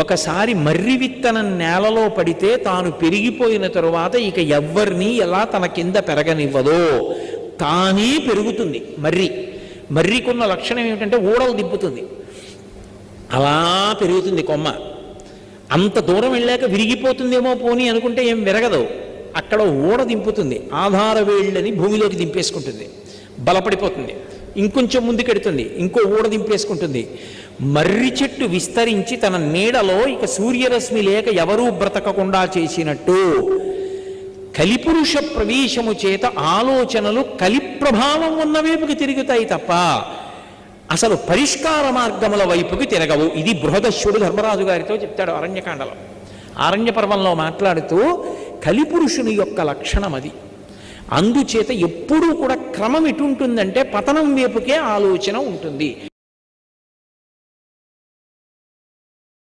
ఒకసారి మర్రి విత్తనం నేలలో పడితే తాను పెరిగిపోయిన తరువాత ఇక ఎవ్వరిని ఎలా తన కింద పెరగనివ్వదో తానే పెరుగుతుంది. మర్రి మర్రికున్న లక్షణం ఏమిటంటే ఊడలు దిప్పుతుంది అలా పెరుగుతుంది కొమ్మ. అంత దూరం వెళ్ళాక విరిగిపోతుందేమో పోనీ అనుకుంటే ఏం విరగదు. అక్కడ ఊడ దింపుతుంది. ఆధార వేళ్ళని భూమిలోకి దింపేసుకుంటుంది. బలపడిపోతుంది. ఇంకొంచెం ముందుకెడుతుంది ఇంకో ఊడ దింపేసుకుంటుంది. మర్రి చెట్టు విస్తరించి తన నీడలో ఇక సూర్యరశ్మి లేక ఎవరూ బ్రతకకుండా చేసినట్టు. కలిపురుష ప్రవేశము చేత ఆలోచనలు కలిప్రభావం ఉన్న వైపుకి తిరుగుతాయి తప్ప అసలు పరిష్కార మార్గముల వైపుకి తిరగవు. ఇది బృహదశ్వరుడు ధర్మరాజు గారితో చెప్తాడు అరణ్యకాండలో. ఆరణ్య పర్వంలో మాట్లాడుతూ కలిపురుషుని యొక్క లక్షణం అది అందుచేత ఎప్పుడూ కూడా క్రమం ఎటుంటుందంటే పతనం వైపుకే ఆలోచన ఉంటుంది.